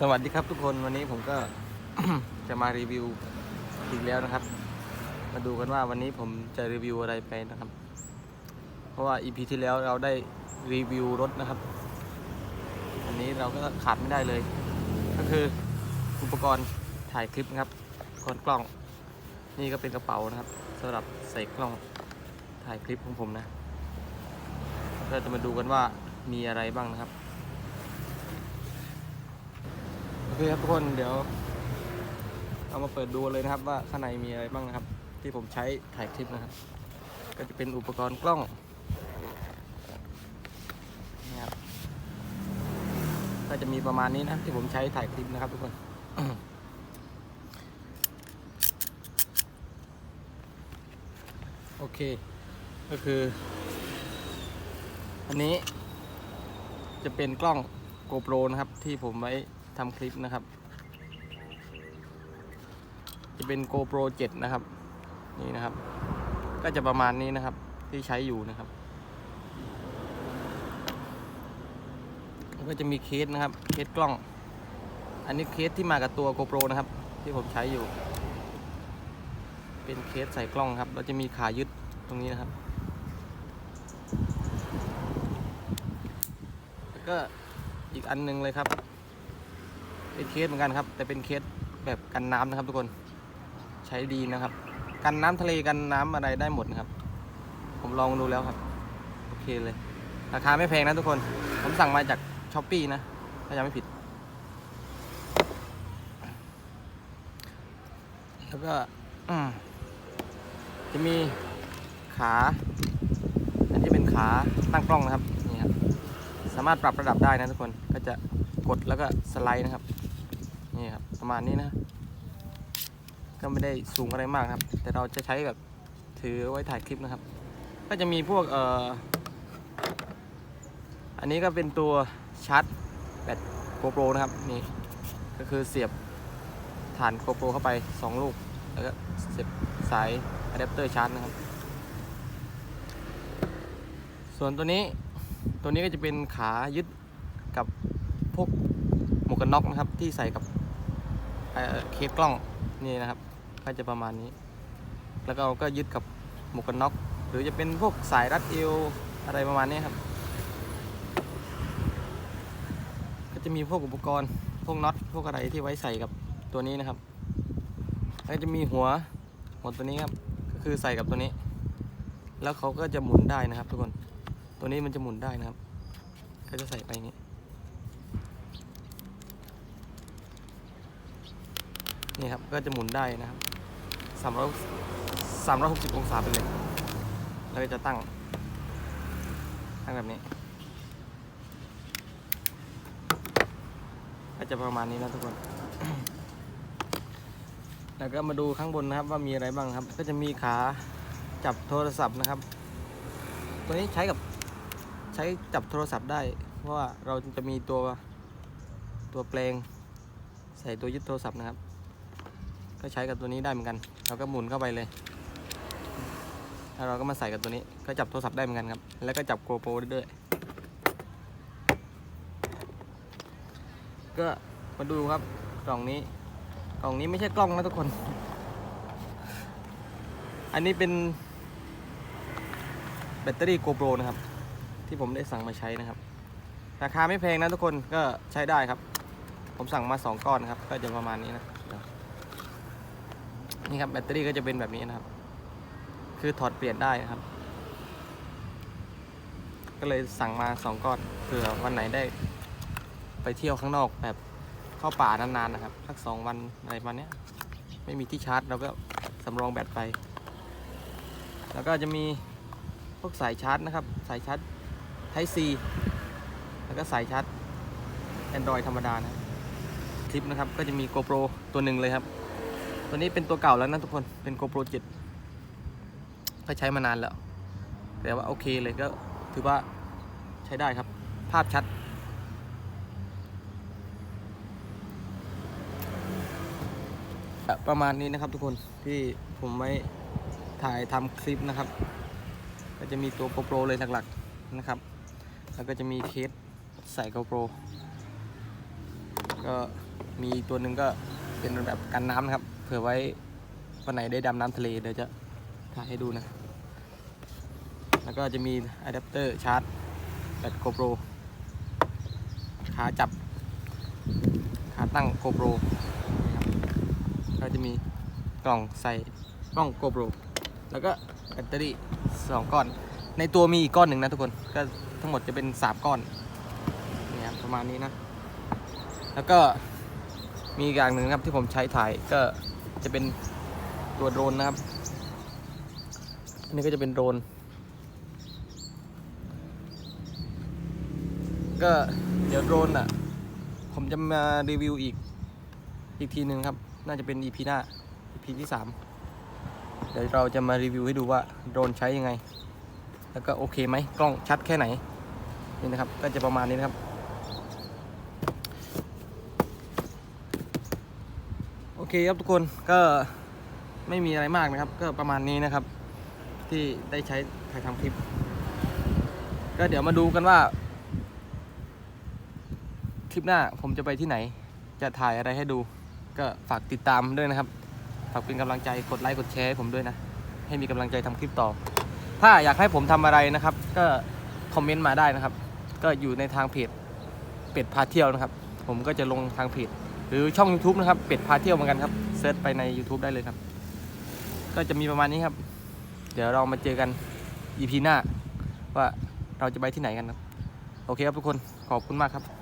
สวัสดีครับทุกคนวันนี้ผมก็ จะมารีวิวอีกแล้วนะครับ มาดูกันว่าวันนี้ผมจะรีวิวอะไรไปนะครับ เพราะว่า EP ที่แล้วเราได้รีวิวรถนะครับอันนี้เราก็ขาดไม่ได้เลย ก็คืออุปกรณ์ถ่ายคลิปนะครับอุปกรณ์กล้อง นี่ก็เป็นกระเป๋านะครับสำหรับใส่กล้องถ่ายคลิปของผมนะก็จะมาดูกันว่ามีอะไรบ้างนะครับ โอ เคครับทุกคนเดี๋ยว เอามาเปิดดูเลยนะครับ ว่าข้างในมีอะไรบ้างนะครับ ที่ผมใช้ถ่ายคลิปนะครับ ก็จะเป็นอุปกรณ์กล้องนี่ครับก็จะมีประมาณนี้นะที่ผมใช้ถ่ายคลิปนะครับ ทุกคนโอเค ก็คือ อันนี้จะเป็นกล้อง GoPro นะครับ ที่ผมไว้ ทำคลิปนะครับ จะเป็น GoPro 7 นะครับ นี่นะครับ ก็จะประมาณนี้นะครับ ที่ใช้อยู่นะครับแล้วก็จะมีเคสนะครับ เคสกล้อง อันนี้เคสที่มากับตัว GoPro นะครับ ที่ผมใช้อยู่ เป็นเคสใส่กล้องครับแล้วจะมีขายึดตรงนี้นะครับแล้วก็อีกอันหนึงเลยครับ เป็นเคสเหมือนกันครับ แต่เป็นเคสแบบกันน้ำนะครับทุกคนใช้ดีนะครับ กันน้ำทะเลกันน้ำอะไรได้หมดนะครับ ผมลองดูแล้วครับโอเคเลย ราคาไม่แพงนะทุกคน ผมสั่งมาจากช้อปปีนะถ้าจำไม่ผิด แล้วก็อืมจะมีขา อันที่เป็นขาตั้งกล้องนะครับนี่ครับสามารถปรับระดับได้นะทุกคนก็จะกดแล้วก็สไลด์นะครับ นี่ครับประมาณนี้นะ ก็ไม่ได้สูงอะไรมากครับ แต่เราจะใช้แบบถือไว้ถ่ายคลิปนะครับ ก็จะมีพวกเอ่ออันนี้ก็เป็นตัวชาร์จแบต GoPro นะครับนี่ก็คือเสียบฐาน GoPro เข้าไป 2 ลูก แล้วก็เสียบสายอะแดปเตอร์ชาร์จนะครับ ส่วนตัวนี้ตัวนี้ก็จะเป็นขายึดกับพวกหมวกกันน็อกนะครับ ที่ใส่กับ เคสกล้องนี่นะครับ ก็จะประมาณนี้ แล้วก็เราก็ยึดกับหมวกกันน็อก หรือจะเป็นพวกสายรัดเอวอะไรประมาณนี้ครับ ก็จะมีพวกอุปกรณ์พวกน็อตพวกอะไรที่ไว้ใส่กับตัวนี้นะครับแล้วก็จะมีหัวหัวตัวนี้ครับก็คือใส่กับตัวนี้ แล้วเขาก็จะหมุนได้นะครับ ทุกคนตัวนี้มันจะหมุนได้นะครับ ก็จะใส่ไปอย่างนี้ นี่ครับก็จะหมุนได้นะครับสามร้อยสามร้อยหกสิบองศาไปเลย แล้วก็จะตั้ง ตั้งแบบนี้ ก็จะประมาณนี้นะทุกคน แล้วก็มาดูข้างบนนะครับว่ามีอะไรบ้างครับ ก็จะมีขาจับโทรศัพท์นะครับ ตัวนี้ใช้กับใช้จับโทรศัพท์ได้ เพราะว่าเราจะมีตัวตัวแปลงใส่ตัวยึดโทรศัพท์นะครับ ก็ใช้กับตัวนี้ได้เหมือนกันเราก็หมุนเข้าไปเลยแล้วเราก็มาใส่กับตัวนี้ก็จับโทรศัพท์ได้เหมือนกันครับ แล้วก็จับ GoPro ได้ด้วยก็มาดูครับกล่องนี้กล่องนี้ไม่ใช่กล้องนะทุกคน อันนี้เป็นแบตเตอรี่ GoPro นะครับ ที่ผมได้สั่งมาใช้นะครับ ราคาไม่แพงนะทุกคนก็ใช้ได้ครับ ผมสั่งมา 2 ก้อนนครับ ก็จะประมาณนี้นะ นี่ครับแบตเตอรี่ก็จะเป็นแบบนี้นะครับ คือถอดเปลี่ยนได้นะครับ ก็เลยสั่งมา2ก้อนเผื่อวันไหนได้ ไปเที่ยวข้างนอกแบบเข้าป่านานๆนะครับสักสองวันอะไรประมาณเนี้ยไม่มีที่ชาร์จเราก็สำรองแบตไป แล้วก็จะมีพวกสายชาร์จนะครับ สายชาร์จ Type C แล้วก็สายชาร์จ Android ธรรมดานะคลิปนะครับก็จะมี GoPro ตัวหนึ่งเลยครับ ตัวนี้เป็นตัวเก่าแล้วนะทุกคน เป็น GoPro 7ก็ใช้มานานแล้ว แต่ว่าโอเคเลยก็ถือว่าใช้ได้ครับ ภาพชัด ประมาณนี้นะครับทุกคนที่ผมไว้ถ่ายทำคลิปนะครับ ก็จะมีตัว GoPro เลยหลักๆนะครับ แล้วก็จะมีเคสใส่ GoPro แล้วก็ก็มีตัวหนึ่งก็เป็นแบบกันน้ำนะครับ เผื่อไว้วันไหนได้ดำน้ำทะเลเดี๋ยวจะถ่ายให้ดูนะ แล้วก็จะมีอะแดปเตอร์ชาร์จแบต GoPro ขาจับขาตั้ง GoPro นะครับก็จะมีกล่องใส่กล้อง GoPro แล้วก็แบตเตอรี่สองก้อน ในตัวมีอีกก้อนหนึ่งนะทุกคนก็ทั้งหมดจะเป็น 3 ก้อนนี่ครับประมาณนี้นะ แล้วก็มีอย่างหนึ่งครับที่ผมใช้ถ่ายก็ จะเป็นตัวโดรนนะครับ อันนี้ก็จะเป็นโดรน ก็เดี๋ยวโดรนอะ ผมจะมารีวิวอีก อีกทีหนึ่งครับ น่าจะเป็น EP หน้า EP ที่ 3 เดี๋ยวเราจะมารีวิวให้ดูว่าโดรนใช้ยังไง แล้วก็โอเคไหมกล้องชัดแค่ไหน นี่นะครับ ก็จะประมาณนี้นะครับ โอเคครับทุกคนก็ไม่มีอะไรมากนะครับ ก็ประมาณนี้นะครับ ที่ได้ใช้ถ่ายทำคลิป ก็เดี๋ยวมาดูกันว่า คลิปหน้าผมจะไปที่ไหน จะถ่ายอะไรให้ดู ก็ฝากติดตามด้วยนะครับฝากเป็นกำลังใจกดไลค์กดแชร์ให้ผมด้วยนะ ให้มีกำลังใจทำคลิปต่อ ถ้าอยากให้ผมทำอะไรนะครับ ก็คอมเมนต์มาได้นะครับ ก็อยู่ในทางเพจเป็ดพาเที่ยวนะครับ ผมก็จะลงทางเพจ หรือช่อง YouTube นะครับ เป็ดพาเที่ยวเหมือนกันครับเซิร์ชไปใน YouTube ได้เลยครับ ก็จะมีประมาณนี้ครับ เดี๋ยวเรามาเจอกัน EP หน้า ว่าเราจะไปที่ไหนกันครับ โอเคครับทุกคนขอบคุณมากครับ